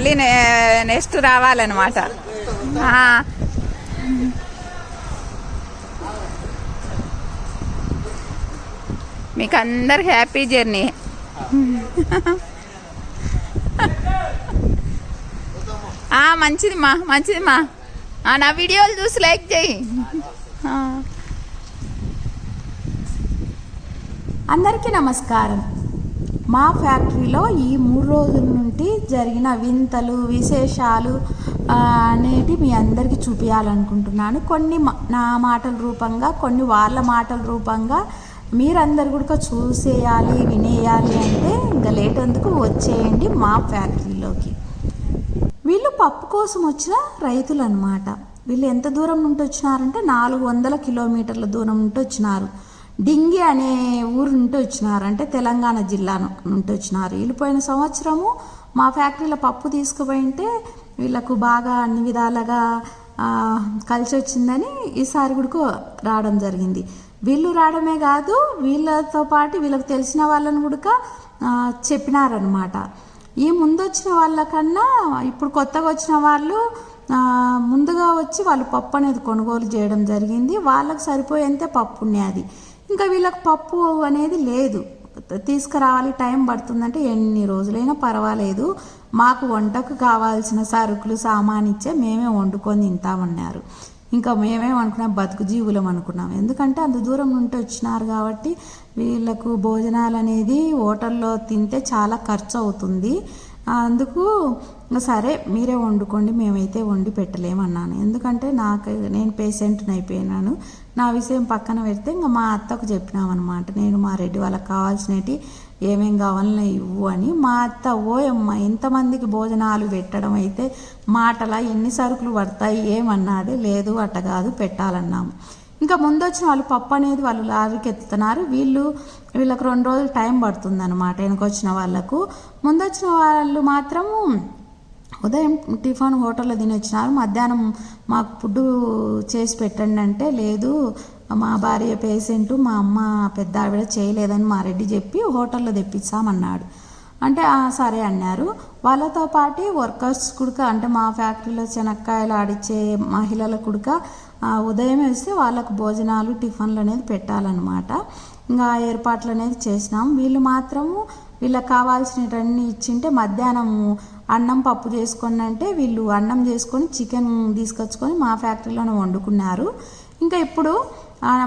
మళ్ళీ నెక్స్ట్ రావాలన్నమాట. మీకు అందరు హ్యాపీ జర్నీ. ఆ, మంచిది మా మంచిది మా ఆ, నా వీడియోలు చూసి లైక్ చేయి. అందరికీ నమస్కారం. మా ఫ్యాక్టరీలో ఈ మూడు రోజుల నుండి జరిగిన వింతలు విశేషాలు అనేటి మీ అందరికీ చూపించాలనుకుంటున్నాను కొన్ని మా- నా మాటల రూపంగా కొన్ని వాళ్ళ మాటల రూపంగా మీరందరు కూడా చూసేయాలి వినేయాలి అంటే ఇంకా లేట్ ఎందుకు వచ్చేయండి మా ఫ్యాక్టరీలోకి. వీళ్ళు పప్పు కోసం వచ్చిన రైతులు అనమాట వీళ్ళు ఎంత దూరం నుండి వచ్చినారంటే నాలుగు వందల కిలోమీటర్ల దూరం నుండి వచ్చినారు. డింగి అనే ఊరు నుండి వచ్చినారు. అంటే తెలంగాణ జిల్లా నుండి వచ్చినారు. వీళ్ళు పోయిన సంవత్సరము మా ఫ్యాక్టరీలో పప్పు తీసుకుపోయింటే వీళ్ళకు బాగా అన్ని విధాలుగా కలిసి వచ్చిందని ఈసారి కూడా రావడం జరిగింది. వీళ్ళు రావడమే కాదు వీళ్ళతో పాటు వీళ్ళకి తెలిసిన వాళ్ళని కూడా చెప్పినారనమాట ఈ ముందు వచ్చిన వాళ్ళకన్నా ఇప్పుడు కొత్తగా వచ్చిన వాళ్ళు ముందుగా వచ్చి వాళ్ళు పప్పు అనేది కొనుగోలు చేయడం జరిగింది. వాళ్ళకి సరిపోయేంతే పప్పు అది. ఇంకా వీళ్ళకి పప్పు అనేది లేదు. తీసుకురావాలి టైం పడుతుందంటే ఎన్ని రోజులైనా పర్వాలేదు. మాకు వంటకు కావాల్సిన సరుకులు సామాన్ ఇచ్చే మేమే వండుకొని తింటామన్నారు ఇంకా మేమే అనుకున్నాం బతుకు జీవులం అనుకున్నాం. ఎందుకంటే అంత దూరం నుండి వచ్చినారు కాబట్టి వీళ్ళకు భోజనాలు అనేది హోటల్లో తింటే చాలా ఖర్చు అవుతుంది. అందుకు సరే మీరే వండుకోండి మేమైతే వండి పెట్టలేమన్నాను. ఎందుకంటే నాకు నేను పేషెంట్ని అయిపోయినాను. నా విషయం పక్కన పెడితే ఇంకా మా అత్తకు చెప్పినామన్నమాట. నేను మా రెడ్డి వాళ్ళకి కావాల్సినవి ఏమేం కావాలని ఇవ్వు అని. మా అత్త ఓయమ్మ ఇంతమందికి భోజనాలు పెట్టడం అయితే మాటల ఎన్ని సరుకులు పడతాయి ఏమన్నది? లేదు అట్ట కాదు పెట్టాలన్నాము ఇంకా ముందు వచ్చిన వాళ్ళు పప్పు అనేది వాళ్ళు లారీకి ఎత్తుతున్నారు. వీళ్ళు వీళ్ళకి రెండు రోజులు టైం పడుతుంది అనమాట వెనకొచ్చిన వాళ్ళకు. ముందు వచ్చిన వాళ్ళు మాత్రము ఉదయం టిఫాన్ హోటల్లో తిని వచ్చినారు మధ్యాహ్నం మాకు ఫుడ్ చేసి పెట్టండి అంటే లేదు మా భార్య పేషెంట్ మా అమ్మ పెద్ద ఆవిడ చేయలేదని మా రెడ్డి చెప్పి హోటల్లో తెప్పిస్తామన్నాడు. అంటే సరే అన్నారు. వాళ్ళతో పాటు వర్కర్స్ కుడక అంటే మా ఫ్యాక్టరీలో శనక్కాయలు ఆడిచ్చే మహిళల కుడక ఉదయం వేస్తే వాళ్ళకు భోజనాలు టిఫిన్లు అనేది పెట్టాలన్నమాట. ఇంకా ఏర్పాట్లు అనేది చేసినాం. వీళ్ళు మాత్రము వీళ్ళకి కావాల్సినవన్నీ ఇచ్చింటే మధ్యాహ్నం అన్నం పప్పు చేసుకోండి అంటే వీళ్ళు అన్నం చేసుకొని చికెన్ తీసుకొచ్చుకొని మా ఫ్యాక్టరీలోనే వండుకున్నారు. ఇంకా ఇప్పుడు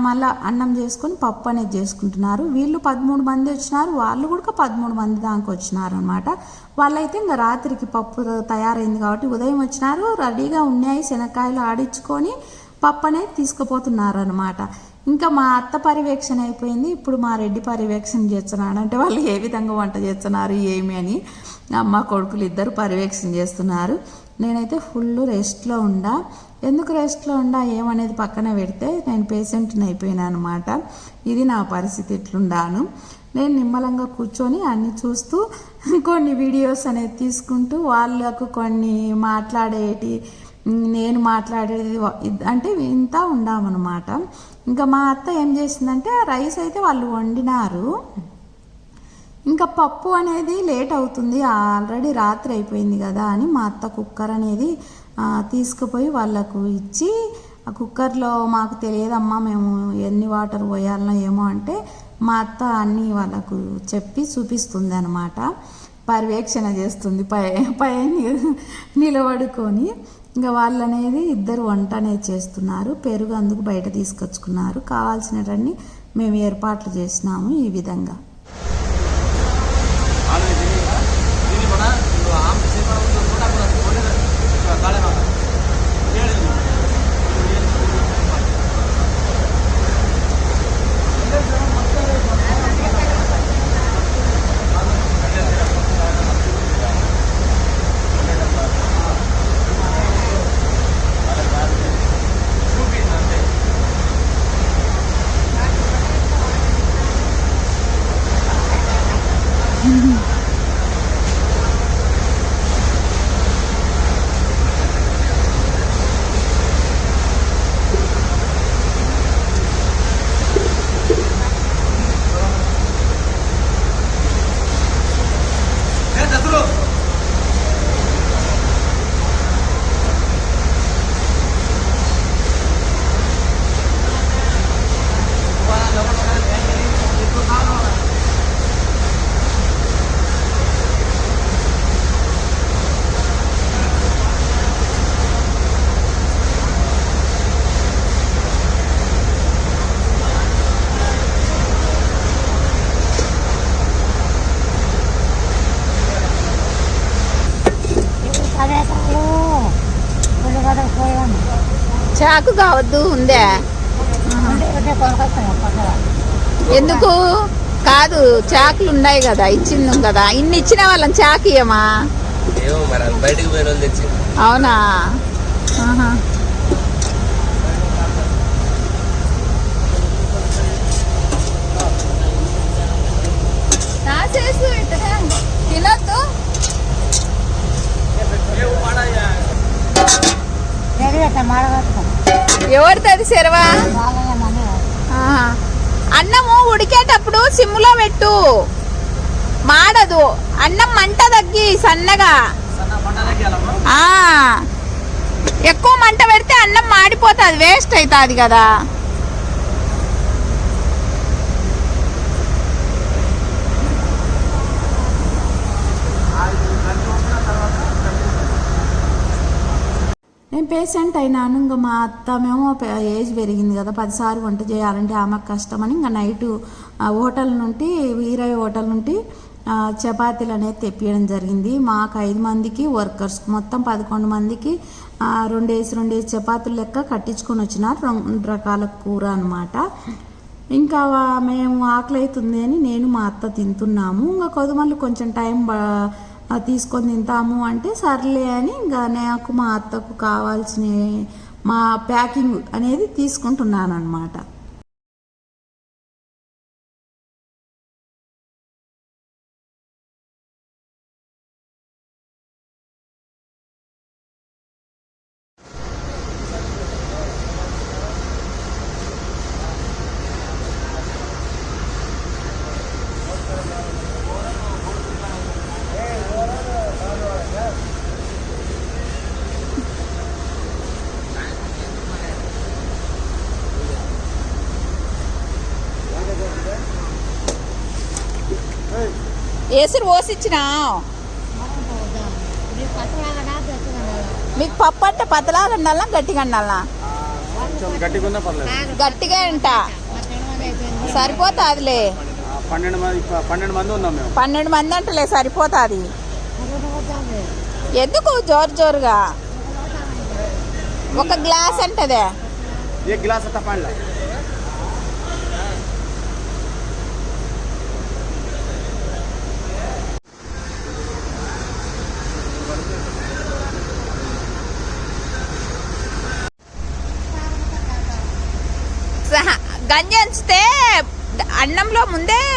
మళ్ళీ అన్నం చేసుకొని పప్పు అనేది చేసుకుంటున్నారు. వీళ్ళు పదమూడు మంది వచ్చినారు. వాళ్ళు కూడా పదమూడు మంది దాకా వచ్చినారు అనమాట వాళ్ళైతే ఇంకా రాత్రికి పప్పు తయారైంది కాబట్టి ఉదయం వచ్చినారు. రెడీగా ఉన్నాయి. శనక్కాయలు ఆడించుకొని పప్పు అనేది తీసుకుపోతున్నారు అనమాట ఇంకా మా అత్త పర్యవేక్షణ అయిపోయింది. ఇప్పుడు మా రెడ్డి పర్యవేక్షణ చేస్తున్నాడు. అంటే వాళ్ళు ఏ విధంగా వంట చేస్తున్నారు ఏమి అని. అమ్మ కొడుకులు ఇద్దరు పర్యవేక్షణ చేస్తున్నారు. నేనైతే ఫుల్ రెస్ట్లో ఉండా. ఎందుకు రెస్ట్లో ఉండా? ఏమనేది పక్కన పెడితే నేను పేషెంట్ని అయిపోయినా అనమాట ఇది నా పరిస్థితి ఇట్లుండాను. నేను నిమ్మలంగా కూర్చొని అన్ని చూస్తూ కొన్ని వీడియోస్ అనేది తీసుకుంటూ వాళ్ళకు కొన్ని మాట్లాడేటి నేను మాట్లాడేది అంటే ఇంత ఉండామన్నమాట. ఇంకా మా అత్త ఏం చేసిందంటే రైస్ అయితే వాళ్ళు వండినారు. ఇంకా పప్పు అనేది లేట్ అవుతుంది ఆల్రెడీ రాత్రి అయిపోయింది కదా అని మా అత్త కుక్కర్ అనేది తీసుకుపోయి వాళ్ళకు ఇచ్చి ఆ కుక్కర్లో మాకు తెలియదమ్మా మేము ఎన్ని వాటర్ పోయాలనో ఏమో అంటే మా అత్త అన్నీ వాళ్ళకు చెప్పి చూపిస్తుంది అనమాట పర్యవేక్షణ చేస్తుంది పై పై నిలబడుకొని. ఇంకా వాళ్ళు అనేది ఇద్దరు వంట అనేది చేస్తున్నారు పెరుగు అందుకు బయట తీసుకొచ్చుకున్నారు. కావాల్సినవన్నీ మేము ఏర్పాట్లు చేసినాము ఈ విధంగా దీని కూడా ఇప్పుడు చాకు కావద్దు ఉందే. ఎందుకు? కాదు చాకులు ఉన్నాయి కదా ఇచ్చింది కదా. ఇన్ని ఇచ్చిన వాళ్ళని చాకు ఇయ్యమా? అవునా. తినొద్దు. ఎవరిది ఆహా. అన్నము ఉడికేటప్పుడు సిమ్ములో పెట్టు. మాడదు. అన్నం మంట తగ్గి సన్నగా. ఎక్కువ మంట పెడితే అన్నం మాడిపోతుంది వేస్ట్ అవుతుంది కదా. నేను పేషెంట్ అయినాను. ఇంకా మా అత్త మేము ఏజ్ పెరిగింది కదా పదిసార్లు వంట చేయాలంటే ఆమెకు కష్టమని ఇంకా నైటు హోటల్ నుండి వీరయ్య హోటల్ నుండి చపాతీలు అనేది తెప్పియడం జరిగింది. మాకు ఐదు మందికి వర్కర్స్ మొత్తం పదకొండు మందికి ఆ, రెండేసి రెండేసి చపాతీలు లెక్క కట్టించుకొని వచ్చినారు. రెండు రకాల కూర అనమాట ఇంకా మేము ఆకలి అవుతుంది అని నేను మా అత్త తింటున్నాము. ఇంకా కొద్దిమంది కొంచెం టైం తీసుకొని తింటాము అంటే సర్లే అని ఇంకా నాకు మా అత్తకు కావాల్సిన మా ప్యాకింగ్ అనేది తీసుకుంటున్నాను అనమాట ఏసురు పోసిచ్చిన? మీకు పప్పు అంటే పతలాగా ఉండాలా గట్టిగా ఉండాలా? గట్టిగా ఉన్నా పర్లేదు. గట్టిగా అంట సరిపోతాదిలే. పన్నెండు మంది ఉన్నాం మేము. పన్నెండు మంది అంటలే సరిపోతాది. ఎందుకు జోరు జోరుగా? ఒక గ్లాస్ అంటదే. గిలాస్ అత్త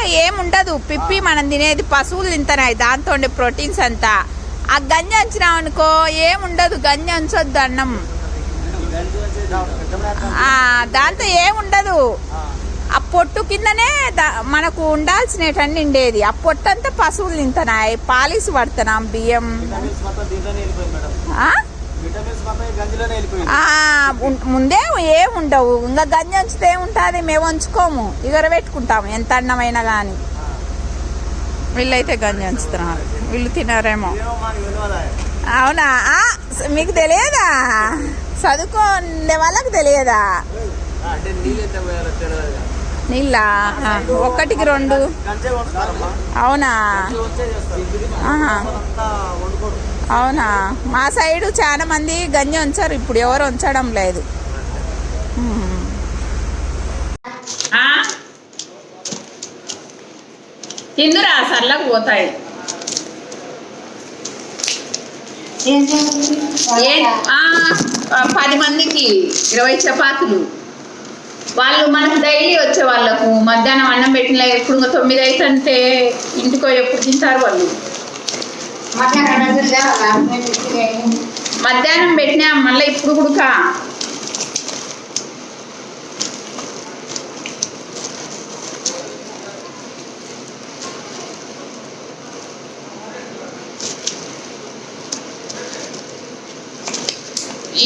ఏముండదు. పిప్పి మనం తినేది పశువులు తింటున్నాయి దాంతో ఉండే ప్రోటీన్స్ అంతా. ఆ గంజి అంచినాం అనుకో ఏముండదు. గంజి అంచొద్దు అన్నం. ఆ, దాంతో ఏముండదు. ఆ పొట్టు కిందనే మనకు ఉండాల్సినటన్ని ఉండేది. ఆ పొట్టు అంతా పశువులు తింటున్నాయి పాలిసి పడుతున్నాం బియ్యం. ముందే ఏం ఉండవు. ఇంకా గంజి ఉంచితే ఏముంటుంది మేము ఉంచుకోము. ఇగర పెట్టుకుంటాము ఎంత అన్నమైనా కానీ వీళ్ళైతే గంజి ఉంచుతున్నారు. వీళ్ళు తినారేమో. ఏమో మాకు తెలియదా అవునా? మీకు తెలియదా? చదువుకునే వాళ్ళకి తెలియదా? నీళ్ళు ఒకటికి రెండు. అవునా? అవునా? మా సైడు చాలా మంది గంజి ఉంచారు. ఇప్పుడు ఎవరు ఉంచడం లేదు. ఆ? తిందురా సర్లకు పోతాయి. ఆ, పది మందికి ఇరవై చపాతీలు. వాళ్ళు మనకు డైలీ వచ్చే వాళ్ళకు మధ్యాహ్నం అన్నం పెట్టిన ఎప్పుడు తొమ్మిది అయితే ఇంటికో ఎప్పుడు తింటారు వాళ్ళు. మధ్యాహ్నం పెట్టినా మళ్ళీ ఇప్పుడు కుడుకా.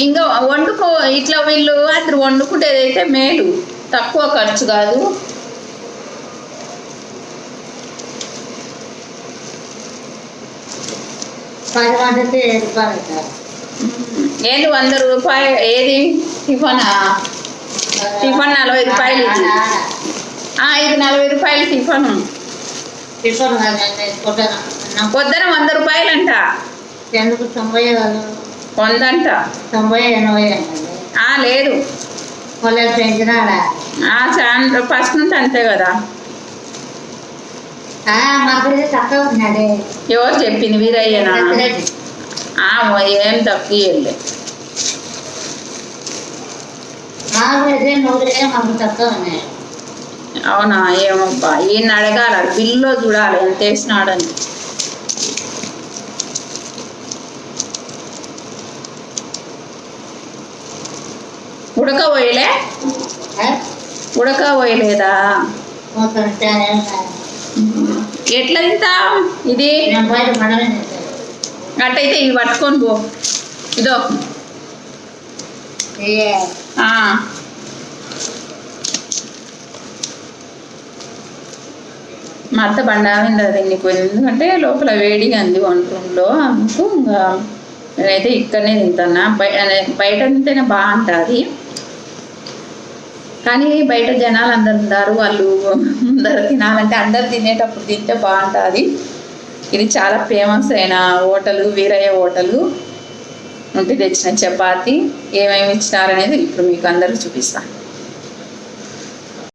ఇంకా వండుకో ఇట్లా వీళ్ళు అతను వండుకుంటేదైతే మేలు. తక్కువ ఖర్చు కాదు. పది రూపాయలు వంద రూపాయలు ఏది? టిఫన్? టిఫన్ నలభై రూపాయలు ఇది నలభై రూపాయలు టిఫన్. టిఫిన్ పొద్దున వంద రూపాయలంట. ఎందుకు? తొంభై కాదు వందంట. తొంభై ఎనభై లేదు. వాళ్ళు పెంచినాడా? ఆ చాన్ ఫస్ట్ నుంచి అంతే కదా ఆ, మాకు ఇది తక్కువ ఉన్నాడే ఎవరు చెప్పింది? వీరయ్యనా? ఏం తక్కువ అవునా? ఏమబ్బా? ఈయన అడగాల బిల్లో చూడాలి. ఎంత వేసినాడని. ఉడకపోయలే? ఉడకపోయలేదా. ఎట్లా తింటా ఇది? నేను బయట అట్టయితే ఇవి పట్టుకొని పో. ఇదో. మా అత్త బండావింది అది నీకు ఎందుకంటే లోపల వేడిగా ఉంది వంట రూమ్లో అందుకు ఇంకా నేనైతే ఇక్కడనే తింటాను బయట బయట తింటేనే బాగుంటుంది. కానీ బయట జనాలు అందరు ఉన్నారు వాళ్ళు అందరు తినాలంటే అందరు తినేటప్పుడు తింటే బాగుంటుంది. ఇది చాలా ఫేమస్ అయిన హోటలు వీరయ్య హోటలు. నుండి తెచ్చిన చపాతి ఏమేమి ఇచ్చినారనేది ఇప్పుడు మీకు అందరూ చూపిస్తాను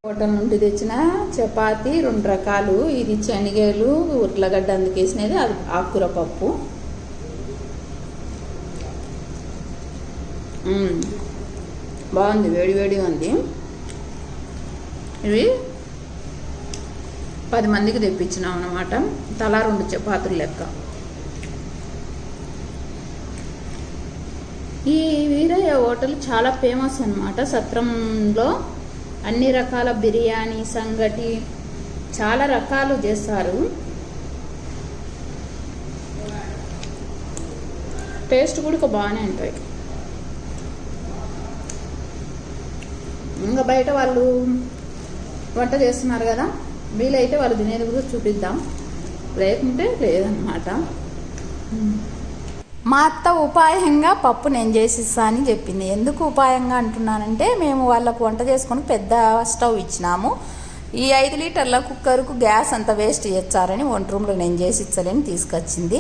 హోటల్ నుండి తెచ్చిన చపాతి రెండు రకాలు. ఇది శనగలు ఉర్లగడ్డ అందుకేసినది అది ఆకుకూర పప్పు. బాగుంది వేడి వేడిగా ఉంది. ఇవి పది మందికి తెప్పించినాం అనమాట తలా రెండు చపాతీలు లెక్క. ఈ వీరయ్య హోటల్ చాలా ఫేమస్ అన్నమాట. సత్రంలో అన్ని రకాల బిర్యానీ సంగటి చాలా రకాలు చేస్తారు. టేస్ట్ కూడా బాగానే ఉంటాయి. ఇంకా బయట వాళ్ళు వంట చేస్తున్నారు కదా వీలైతే వాళ్ళు తినేది కూడా చూపిద్దాం. లేకుంటే లేదన్నమాట. మా అత్త ఉపాయంగా పప్పు నేను చేసిస్తా అని చెప్పింది. ఎందుకు ఉపాయంగా అంటున్నానంటే మేము వాళ్ళకు వంట చేసుకొని పెద్ద స్టవ్ ఇచ్చినాము. ఈ ఐదు లీటర్ల కుక్కర్కు గ్యాస్ అంత వేస్ట్ ఇచ్చారని వంట రూమ్లో నేను చేసి ఇచ్చలేని తీసుకొచ్చింది.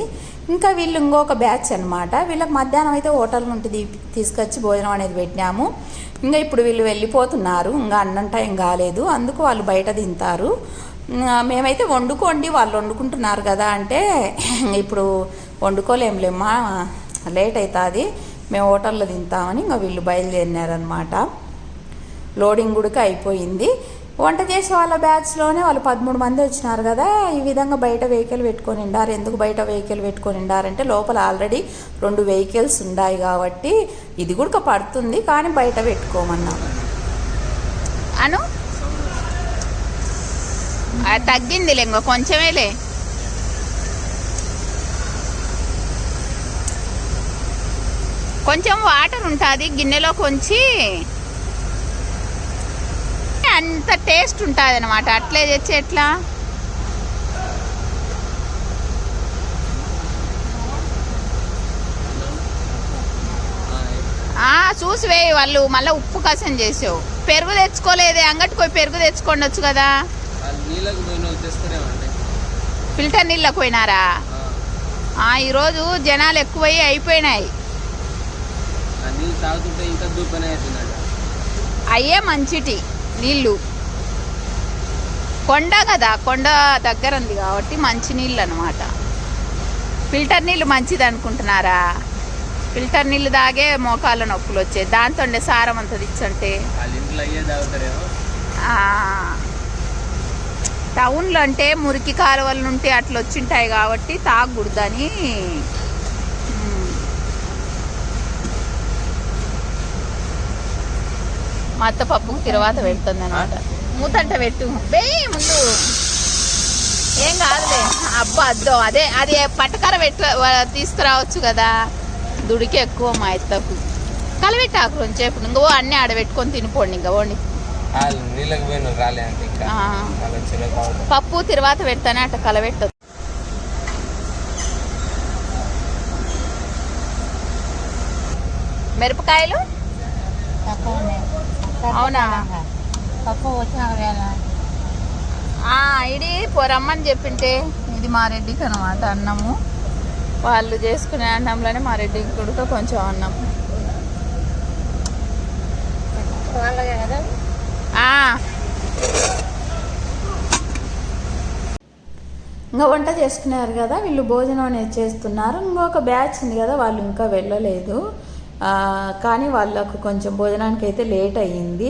ఇంకా వీళ్ళు ఇంకొక బ్యాచ్ అనమాట వీళ్ళకి మధ్యాహ్నం అయితే హోటల్ నుండి తీసుకొచ్చి భోజనం అనేది పెట్టినాము. ఇంకా ఇప్పుడు వీళ్ళు వెళ్ళిపోతున్నారు. ఇంకా అన్నం టైం కాలేదు. అందుకు వాళ్ళు బయట తింటారు. మేమైతే వండుకోండి వాళ్ళు వండుకుంటున్నారు కదా అంటే ఇప్పుడు వండుకోలేంలేమ్మా లేట్ అవుతుంది మేము హోటల్లో తింటామని ఇంకా వీళ్ళు బయలుదేరినారనమాట లోడింగ్ కూడా అయిపోయింది. వంట చేసే వాళ్ళ బ్యాచ్లోనే వాళ్ళు పదమూడు మంది వచ్చినారు కదా ఈ విధంగా బయట వెహికల్ పెట్టుకొని ఉండారు. ఎందుకు బయట వెహికల్ పెట్టుకొని ఉండారంటే లోపల ఆల్రెడీ రెండు వెహికల్స్ ఉన్నాయి కాబట్టి ఇది కూడా పడుతుంది కానీ బయట పెట్టుకోమన్నా. అను? అది తగ్గిందిలే కొంచెమేలే. కొంచెం వాటర్ ఉంటుంది గిన్నెలో కొంచి అంత టేస్ట్ ఉంటుంది అనమాట అట్లే తెచ్చి ఎట్లా? చూసి వేయి వాళ్ళు. మళ్ళీ ఉప్పు కసం చేసావు. పెరుగు తెచ్చుకోలేదే అంగటికి పోయి పెరుగు తెచ్చుకోండొచ్చు కదా. ఫిల్టర్ నీళ్ళకి పోయినారా? ఈరోజు జనాలు ఎక్కువయ్యి అయిపోయినాయి. అయ్యే మంచిటి. నీళ్ళు. కొండ కదా కొండ దగ్గర ఉంది కాబట్టి మంచి నీళ్ళు అనమాట ఫిల్టర్ నీళ్ళు మంచిది అనుకుంటున్నారా ఫిల్టర్ నీళ్ళు తాగే మోకాళ్ళ నొప్పులు వచ్చాయి. దాంతో సారం అంత ఇచ్చంటే టౌన్లో అంటే మురికి కాలువల నుండి అట్లా వచ్చింటాయి కాబట్టి తాగకూడదని మా అత్త పప్పు తిరువాత పెడుతుంది అనమాట మూతంట పెట్టు. వేయి ముందు. ఏం కాదులే. అబ్బా అద్దో అదే అది పట్టకర పెట్ట తీసుకురావచ్చు కదా. దుడికి ఎక్కువ మా అత్తకు. కలబెట్టాకు కొంచెంసేపు ఇంకో అన్నీ ఆడబెట్టుకొని తినిపోండి ఇంకా. పోండి పప్పు తిరువాత పెడతానే అట్ట కలబెట్టదు. మిరపకాయలు. అవునా? పప్పు వచ్చిన వేళ ఆ, ఇది పొరమ్మని చెప్పింటే ఇది మా రెడ్డికి అనమాట అన్నము. వాళ్ళు చేసుకునే అన్నంలోనే మా రెడ్డికి కూడా కొంచెం అన్నం. వాళ్ళగే కదా? ఆ, ఇంకా వంట చేసుకున్నారు కదా వీళ్ళు భోజనం అనేది చేస్తున్నారు. ఇంకొక బ్యాచ్ ఉంది కదా వాళ్ళు ఇంకా వెళ్ళలేదు. కానీ వాళ్ళకు కొంచెం భోజనానికి అయితే లేట్ అయ్యింది.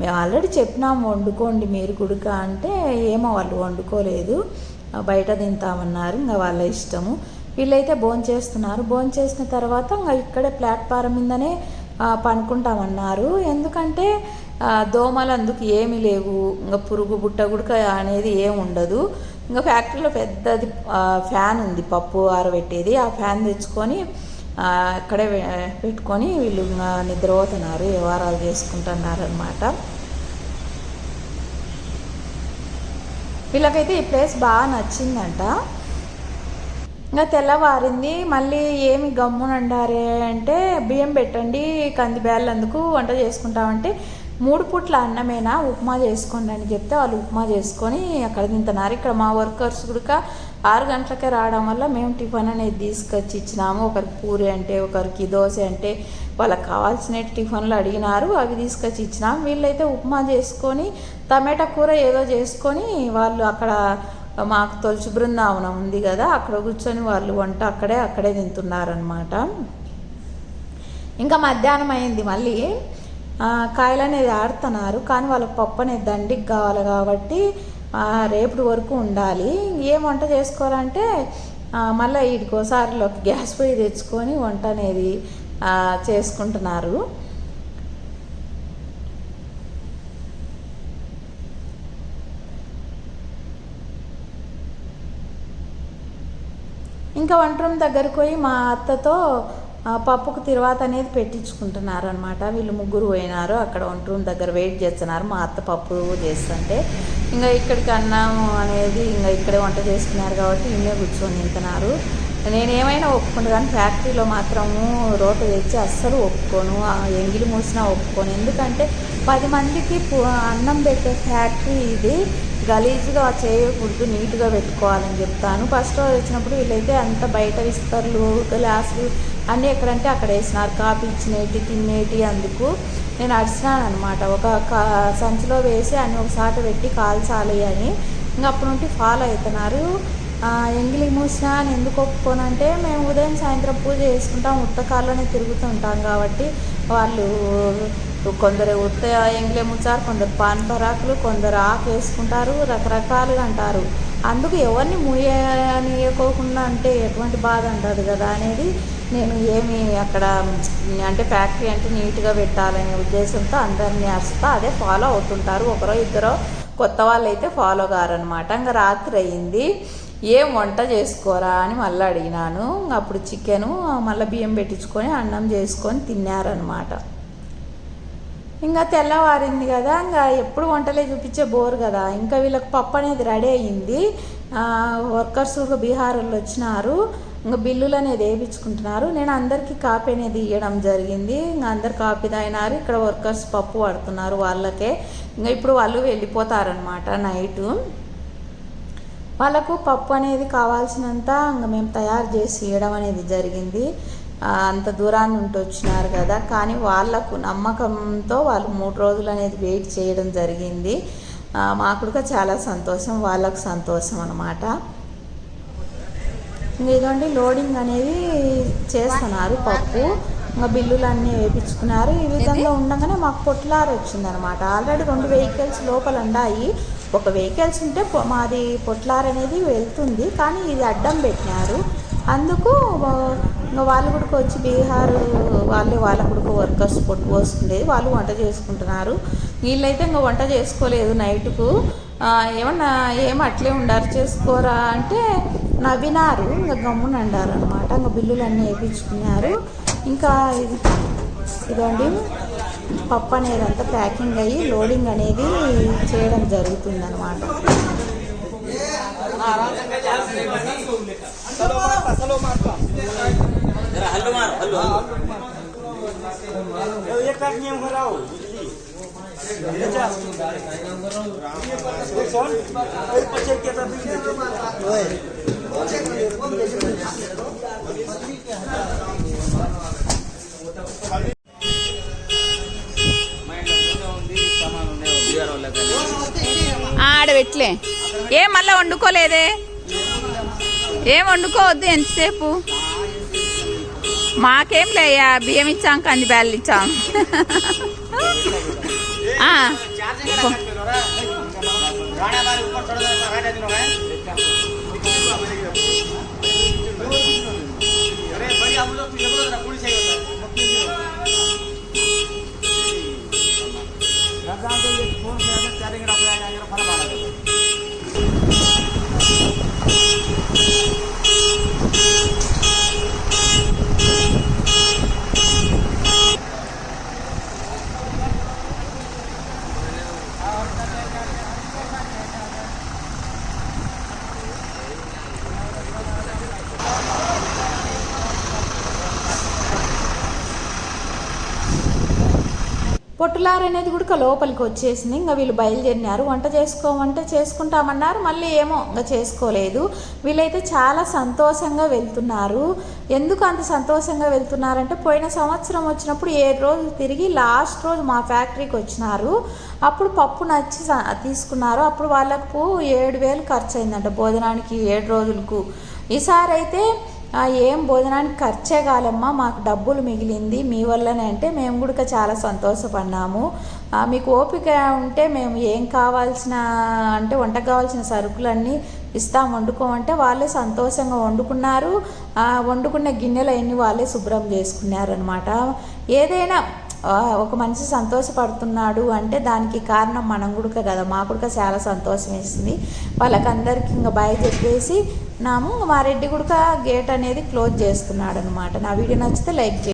మేము ఆల్రెడీ చెప్పినాము వండుకోండి మీరు గుడిక అంటే ఏమో వాళ్ళు వండుకోలేదు. బయట తింటామన్నారు ఇంకా వాళ్ళ ఇష్టము. వీళ్ళైతే భోంచేస్తున్నారు భోంచేసిన తర్వాత ఇంకా ఇక్కడే ప్లాట్ఫారం మీదనే పనుకుంటామన్నారు ఎందుకంటే దోమలు అందుకు ఏమీ లేవు. ఇంకా పురుగు బుట్ట గుడక అనేది ఏమి ఉండదు. ఇంకా ఫ్యాక్టరీలో పెద్దది ఫ్యాన్ ఉంది. పప్పు ఆరబెట్టేది. ఆ ఫ్యాన్ తెచ్చుకొని అక్కడే పెట్టుకొని వీళ్ళు నిద్రపోతున్నారు వ్యవహారాలు చేసుకుంటున్నారు అనమాట వీళ్ళకైతే ఈ ప్లేస్ బాగా నచ్చిందంట. ఇంకా తెల్లవారింది మళ్ళీ ఏమి గమ్మునండారే అంటే బియ్యం పెట్టండి కంది బ్యాళ్ళు అందుకు వంట చేసుకుంటామంటే మూడు పూట్ల అన్నమేనా ఉప్మా చేసుకోండి అని చెప్తే వాళ్ళు ఉప్మా చేసుకొని అక్కడ తింటున్నారు. ఇక్కడ మా వర్కర్స్ కూడా ఆరు గంటలకే రావడం వల్ల మేము టిఫిన్ అనేది తీసుకొచ్చి ఇచ్చినాము. ఒకరికి పూరి అంటే ఒకరికి దోశ అంటే వాళ్ళకి కావాల్సిన టిఫిన్లు అడిగినారు. అవి తీసుకొచ్చి ఇచ్చినాం. వీళ్ళైతే ఉప్మా చేసుకొని టమాటా కూర ఏదో చేసుకొని వాళ్ళు అక్కడ మాకు తొలచి బృందావనం ఉంది కదా అక్కడ కూర్చొని వాళ్ళు వంట అక్కడే అక్కడే తింటున్నారనమాట ఇంకా మధ్యాహ్నం అయింది మళ్ళీ. కాయలు అనేది ఆడుతున్నారు. కానీ వాళ్ళకి పప్పు అనేది దండికి కావాలి కాబట్టి రేపటి వరకు ఉండాలి. ఏం వంట చేసుకోవాలంటే మళ్ళీ వీటికోసారిలోకి గ్యాస్ పొయ్యి తెచ్చుకొని వంట అనేది చేసుకుంటున్నారు. ఇంకా వంట రూమ్ దగ్గరకు పోయి మా అత్తతో పప్పుకు తిరువాత అనేది పెట్టించుకుంటున్నారు అనమాట వీళ్ళు ముగ్గురు పోయినారు అక్కడ వంట రూమ్ దగ్గర వెయిట్ చేస్తున్నారు. మా అత్త పప్పు చేస్తుంటే ఇంకా ఇక్కడికి అన్నం అనేది ఇంకా ఇక్కడే వంట చేసుకున్నారు కాబట్టి ఇన్నే కూర్చొని తింటున్నారు. నేను ఏమైనా కానీ ఫ్యాక్టరీలో మాత్రము రోడ్డు తెచ్చి అస్సలు ఒప్పుకోను. ఎంగిలి మూసినా ఒప్పుకోను. ఎందుకంటే పది మందికి అన్నం పెట్టే ఫ్యాక్టరీ ఇది గలీజ్గా చేయకూడదు నీట్గా పెట్టుకోవాలని చెప్తాను. ఫస్ట్ వచ్చినప్పుడు వీళ్ళైతే అంత బయట విస్తర్లు గ్లాసులు అన్నీ ఎక్కడంటే అక్కడ వేసినారు. కాఫీ ఇచ్చినేటి తినేటి అందుకు నేను అడిచినాను అనమాట ఒక సంచిలో వేసి అన్ని ఒకసారి పెట్టి కాల్చాలి అని. ఇంకా అప్పటి నుండి ఫాలో అవుతున్నారు ఎంగిలి మూసినా అని ఎందుకు ఒప్పుకోనంటే మేము ఉదయం సాయంత్రం పూజ చేసుకుంటాం. ఉత్తకాల్లోనే తిరుగుతుంటాం కాబట్టి వాళ్ళు కొందరు ఉత్త ఎంగిలే ముచ్చారు కొందరు పాన్ పరాకులు కొందరు ఆకు వేసుకుంటారు రకరకాలుగా అంటారు. అందుకు ఎవరిని మూయనీయకోకుండా అంటే ఎటువంటి బాధ ఉండదు కదా అనేది నేను ఏమి అక్కడ అంటే ఫ్యాక్టరీ అంటే నీట్గా పెట్టాలనే ఉద్దేశంతో అందరినీ అరుస్తా అదే ఫాలో అవుతుంటారు. ఒకరో ఇద్దరో కొత్త వాళ్ళు అయితే ఫాలో కారనమాట ఇంకా రాత్రి అయింది. ఏం వంట చేసుకోరా అని మళ్ళీ అడిగినాను. అప్పుడు చికెను మళ్ళీ బియ్యం పెట్టించుకొని అన్నం చేసుకొని తిన్నారనమాట ఇంకా తెల్లవారింది కదా ఇంకా ఎప్పుడు వంటలే చూపించే బోరు కదా. ఇంకా వీళ్ళకి పప్పు అనేది రెడీ అయ్యింది. వర్కర్స్ కూడా బీహార్ వాళ్ళు వచ్చినారు. ఇంకా బిల్లులు అనేది వేయించుకుంటున్నారు. నేను అందరికీ కాపీ అనేది ఇవ్వడం జరిగింది. ఇంకా అందరు కాపీ తాగినారు ఇక్కడ వర్కర్స్ పప్పు పడుతున్నారు వాళ్ళకే. ఇంకా ఇప్పుడు వాళ్ళు వెళ్ళిపోతారనమాట నైటు. వాళ్ళకు పప్పు అనేది కావాల్సినంత ఇంకా మేము తయారు చేసి ఇవ్వడం అనేది జరిగింది. అంత దూరాన్ని ఉంటూ వచ్చినారు కదా. కానీ వాళ్ళకు నమ్మకంతో వాళ్ళు మూడు రోజులు అనేది వెయిట్ చేయడం జరిగింది. ఆ, మాకు కూడా చాలా సంతోషం వాళ్ళకు సంతోషం అనమాట ఇదిగోండి లోడింగ్ అనేది చేస్తున్నారు పప్పు. ఇంకా బిల్లులు అన్నీ వేయించుకున్నారు. ఈ విధంగా ఉండగానే మాకు పొట్లారు వచ్చిందనమాట ఆల్రెడీ రెండు వెహికల్స్ లోపల ఉన్నాయి ఒక వెహికల్స్ ఉంటే మాది పొట్లార్ అనేది వెళ్తుంది కానీ ఇది అడ్డం పెట్టినారు. అందుకు వాళ్ళ ఇంకా వచ్చి బీహార్ వాళ్ళు వాళ్ళ గుడికి వర్కర్స్ పొట్టు పోసుకునేది వాళ్ళు వంట చేసుకుంటున్నారు. వీళ్ళైతే ఇంకా వంట చేసుకోలేదు నైట్కు. ఏమన్నా ఏం అట్లే ఉండారు చేసుకోరా అంటే నవ్వినారు ఇంకా గమ్మున అండారు అనమాట ఇంకా బిల్లులు అన్నీ వేయించుకున్నారు. ఇంకా ఇది ఇదండి. పప్పు అనేది అంతా ప్యాకింగ్ అయ్యి లోడింగ్ అనేది చేయడం జరుగుతుంది పెట్లే ఏం మళ్ళీ వండుకోలేదే? ఏం వండుకోవద్దు ఎంతసేపు? మాకేం లేయా బియ్యం ఇచ్చాం కంది బ్యాళ్ళు ఇచ్చాం. ఆ, ini పొట్టులారు అనేది కూడా లోపలికి వచ్చేసింది. ఇంకా వీళ్ళు బయలుదేరినారు. వంట చేసుకోమంటే చేసుకుంటామన్నారు. మళ్ళీ ఏమో ఇంకా చేసుకోలేదు. వీళ్ళైతే చాలా సంతోషంగా వెళ్తున్నారు. ఎందుకు అంత సంతోషంగా వెళ్తున్నారంటే పోయిన సంవత్సరం వచ్చినప్పుడు ఏడు రోజులు తిరిగి లాస్ట్ రోజు మా ఫ్యాక్టరీకి వచ్చినారు. అప్పుడు పప్పు నచ్చి తీసుకున్నారు. అప్పుడు వాళ్ళకు ఏడు వేలు ఖర్చు అయిందంట భోజనానికి ఏడు రోజులకు. ఈసారి అయితే ఏం భోజనానికి ఖర్చే కాలమ్మా మాకు డబ్బులు మిగిలింది మీ వల్లనే అంటే మేము కూడా చాలా సంతోషపడినాము మీకు ఓపిక ఉంటే మేము ఏం కావాల్సిన అంటే వంట కావాల్సిన సరుకులన్నీ ఇస్తాం వండుకోమంటే వాళ్ళే సంతోషంగా వండుకున్నారు. వండుకున్న గిన్నెలు అవన్నీ వాళ్ళే శుభ్రం చేసుకున్నారు అనమాట ఏదైనా ఒక మనిషి సంతోషపడుతున్నాడు అంటే దానికి కారణం మనం కూడా కదా మా కూడా చాలా సంతోషం వేసింది. వాళ్ళకందరికీ ఇంకా బాయ్ చెప్పేసి నాము మా రెడ్డి గేట్ అనేది క్లోజ్ చేస్తున్నాడు అనమాట నా వీడియో నచ్చితే లైక్ చేయండి.